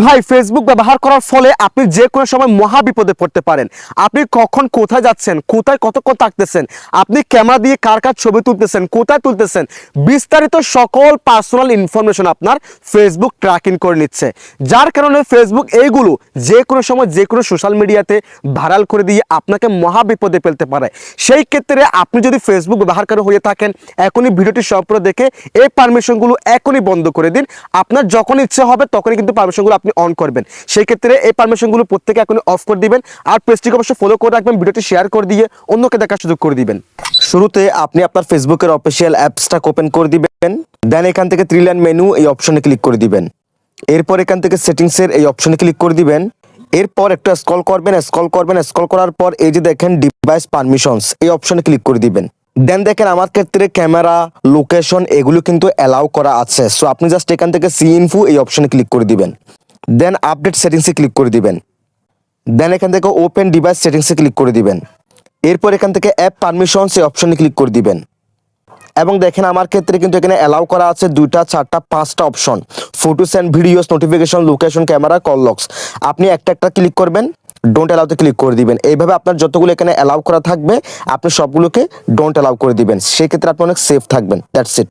ভাই ফেসবুক ব্যবহার করার ফলে আপনি যে কোনো সময় মহা বিপদে পড়তে পারেন। আপনি কখন কোথায় যাচ্ছেন, কোথায় কতক্ষণ থাকতেছেন, আপনি ক্যামেরা দিয়ে কার কার ছবি তুলতেছেন, কোথায় তুলতেছেন, বিস্তারিত সকল পার্সোনাল ইনফরমেশন আপনার ফেসবুক ট্র্যাকিং করে নিচ্ছে। যার কারণে ফেসবুক এইগুলো যে কোনো সময় যে কোনো সোশ্যাল মিডিয়াতে ভাইরাল করে দিয়ে আপনাকে মহা বিপদে ফেলতে পারে। সেই ক্ষেত্রে আপনি যদি ফেসবুক ব্যবহারকারী হয়ে থাকেন, এখনই ভিডিওটি সম্পূর্ণ দেখে এই পারমিশনগুলো এখনই বন্ধ করে দিন। আপনার যখন ইচ্ছে হবে, তখনই কিন্তু পারমিশনগুলো আপনি অন করবেন। সেই ক্ষেত্রে এই পারমিশনগুলো প্রত্যেকে এখনই অফ করে দিবেন। আর পেজটিকে অবশ্যই ফলো করে রাখবেন, ভিডিওটি শেয়ার করে দিয়ে অন্যকে দেখার সুযোগ করে দিবেন। শুরুতে আপনি আপনার ফেসবুকের অফিসিয়াল অ্যাপসটা ওপেন করে দিবেন। দেন এখান থেকে থ্রি লাইন মেনু এই অপশনে ক্লিক করে দিবেন। এরপর এখান থেকে সেটিংসের এই অপশনে ক্লিক করে দিবেন। এরপর একটু স্কল করবেন স্কল করবেন স্কল করার পর এই যে দেখেন ডিভাইস পারমিশনস এই অপশনে ক্লিক করে দিবেন। দেন দেখেন আমার ক্ষেত্রে ক্যামেরা লোকেশন এগুলো কিন্তু অ্যালাউ করা আছে। সো আপনি জাস্ট এখান থেকে সি ইনফু এই অপশনে ক্লিক করে দিবেন। দেন আপডেট সেটিংসে ক্লিক করে দিবেন। দেন এখান থেকে ওপেন ডিভাইস সেটিংসে ক্লিক করে দিবেন। এরপর এখান থেকে অ্যাপ পারমিশনস এই অপশনে ক্লিক করে দিবেন। এবং দেখেন আমার ক্ষেত্রে কিন্তু এখানে অ্যালাউ করা আছে দুইটা, চারটা, পাঁচটা option photos and videos notification location camera call logs আপনি একটা একটা ক্লিক করবেন ডোন্ট অ্যালাউতে ক্লিক করে দিবেন। এইভাবে আপনার যতগুলো এখানে অ্যালাউ করা থাকবে, আপনি সবগুলোকে ডোন্ট অ্যালাউ করে দিবেন। সেক্ষেত্রে আপনি অনেক সেফ থাকবেন। That's it